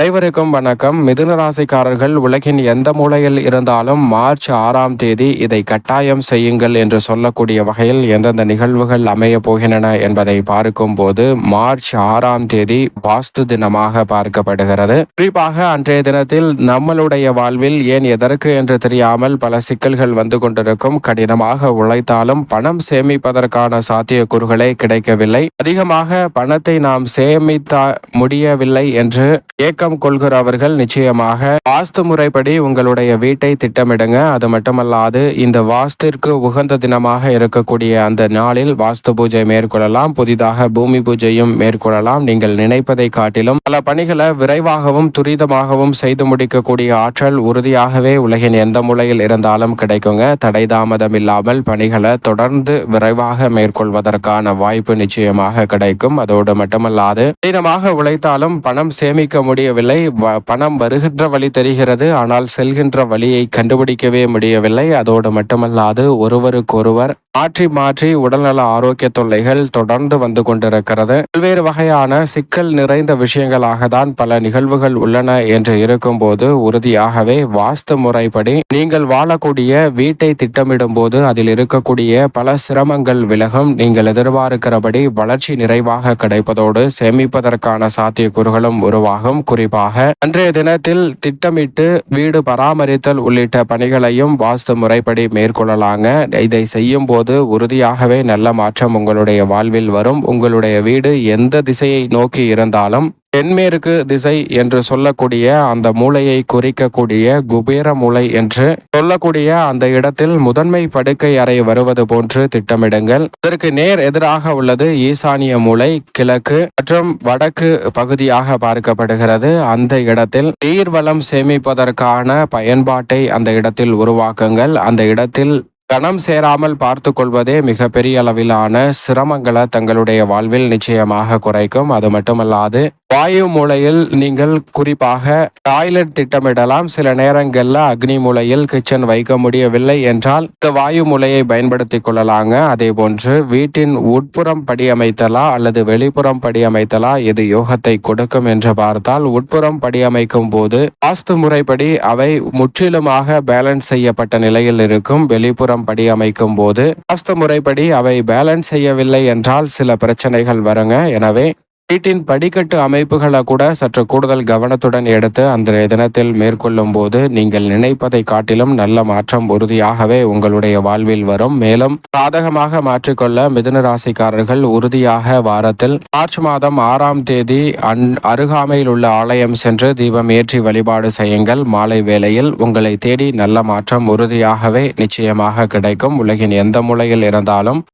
அனைவருக்கும் வணக்கம். மிதுன ராசிக்காரர்கள் உலகின் எந்த மூலையில் இருந்தாலும் மார்ச் ஆறாம் தேதி இதை கட்டாயம் செய்யுங்கள் என்று சொல்லக்கூடிய வகையில் எந்தெந்த நிகழ்வுகள் அமைய போகின்றன என்பதை பார்க்கும்போது மார்ச் ஆறாம் தேதி வாஸ்து தினமாக பார்க்கப்படுகிறது. குறிப்பாக அன்றைய தினத்தில் நம்மளுடைய வாழ்வில் ஏன் எதற்கு என்று தெரியாமல் பல சிக்கல்கள் வந்து கொண்டிருக்கும். கடினமாக உழைத்தாலும் பணம் சேமிப்பதற்கான சாத்தியக்கூறுகளே கிடைக்கவில்லை. அதிகமாக பணத்தை நாம் சேமித்த முடியவில்லை என்று ஏக்க ஏக்கம் கொள்கிறவர்கள் நிச்சயமாக வாஸ்து முறைப்படி உங்களுடைய வீட்டை திட்டமிடுங்க. அது மட்டுமல்லாது இந்த வாஸ்திற்கு உகந்த தினமாக இருக்கக்கூடிய அந்த நாளில் வாஸ்து பூஜை மேற்கொள்ளலாம். புதிதாக பூமி பூஜையும் மேற்கொள்ளலாம். நீங்கள் நினைப்பதை காட்டிலும் பல பணிகளை விரைவாகவும் துரிதமாகவும் செய்து முடிக்கக்கூடிய ஆற்றல் உறுதியாகவே உலகின் எந்த மூலையில் இருந்தாலும் கிடைக்குங்க. தடை தாமதம் இல்லாமல் பணிகளை தொடர்ந்து விரைவாக மேற்கொள்வதற்கான வாய்ப்பு நிச்சயமாக கிடைக்கும். அதோடு மட்டுமல்லாது கடினமாக உழைத்தாலும் பணம் சேமிக்க முடியவில்லை. வ- பணம் வருகின்ற வழி தெரிகிறது. ஆனால் செல்கின்ற வழியை கண்டுபிடிக்கவே முடியவில்லை. அதோடு மட்டுமல்லாது ஒருவருக்கொருவர் மாற்றி மாற்றி உடல்நல ஆரோக்கிய தொல்லைகள் தொடர்ந்து வந்து கொண்டிருக்கிறது. பல்வேறு வகையான சிக்கல் நிறைந்த விஷயங்களாக தான் பல நிகழ்வுகள் உள்ளன என்று இருக்கும்போது உறுதியாகவே வாஸ்து முறைப்படி நீங்கள் வாழக்கூடிய வீட்டை திட்டமிடும் போது அதில் இருக்கக்கூடிய பல சிரமங்கள் விலகும். நீங்கள் எதிர்பார்க்கிறபடி வளர்ச்சி நிறைவாக கிடைப்பதோடு சேமிப்பதற்கான சாத்தியக்கூறுகளும் உருவாகும். குறிப்பாக அன்றைய தினத்தில் திட்டமிட்டு வீடு பராமரித்தல் உள்ளிட்ட பணிகளையும் வாஸ்து முறைப்படி மேற்கொள்ளலாங்க. இதை செய்யும் போது உறுதியாகவே நல்ல மாற்றம் உங்களுடைய வாழ்வில் வரும். உங்களுடைய வீடு எந்த திசையை நோக்கி இருந்தாலும் தென்மேற்கு திசை என்று சொல்லக்கூடிய அந்த மூலையை குறிக்கக்கூடிய குபேர மூலை என்று சொல்லக்கூடிய அந்த இடத்தில் முதன்மை படுக்கை அறை வருவது போன்று திட்டமிடுங்கள். அதற்கு நேர் எதிராக உள்ளது ஈசானிய மூலை கிழக்கு மற்றும் வடக்கு பகுதியாக பார்க்கப்படுகிறது. அந்த இடத்தில் நீர்வளம் சேமிப்பதற்கான பயன்பாட்டை அந்த இடத்தில் உருவாக்குங்கள். அந்த இடத்தில் கணம் சேராமல் பார்த்து கொள்வதே மிகப்பெரிய அளவிலான சிரமங்களை தங்களுடைய வாழ்வில் நிச்சயமாக குறைக்கும். அது மட்டுமல்லாது வாயு மூலையில் நீங்கள் குறிப்பாக டாய்லெட் திட்டமிடலாம். சில நேரங்கள்ல அக்னி மூலையில் கிச்சன் வைக்க முடியவில்லை என்றால் இந்த வாயு மூலையை பயன்படுத்திக் கொள்ளலாங்க. அதே போன்று வீட்டின் உட்புறம் படியமைத்தலா அல்லது வெளிப்புறம் படியமைத்தலா இது யோகத்தை கொடுக்கும் என்று பார்த்தால் உட்புறம் படியமைக்கும் போது வாஸ்து முறைப்படி அவை முற்றிலுமாக பேலன்ஸ் செய்யப்பட்ட நிலையில் இருக்கும். வெளிப்புறம் படி அமைக்கும் போது வாஸ்து முறைப்படி அவை பேலன்ஸ் செய்யவில்லை என்றால் சில பிரச்சனைகள் வருங்க. எனவே வீட்டின் படிக்கட்டு அமைப்புகளை கூட சற்று கூடுதல் கவனத்துடன் எடுத்து அந்த தினத்தில் மேற்கொள்ளும் போது நீங்கள் நினைப்பதை காட்டிலும் நல்ல மாற்றம் உறுதியாகவே உங்களுடைய வாழ்வில் வரும். மேலும் சாதகமாக மாற்றிக்கொள்ள மிதுன ராசிக்காரர்கள் உறுதியாக வாரத்தில் மார்ச் மாதம் ஆறாம் தேதி அன் அருகாமையில் உள்ள ஆலயம் சென்று தீபம் ஏற்றி வழிபாடு செய்யுங்கள். மாலை வேளையில் உங்களை தேடி நல்ல மாற்றம் உறுதியாகவே நிச்சயமாக கிடைக்கும். உலகின் எந்த மூலையில் இருந்தாலும்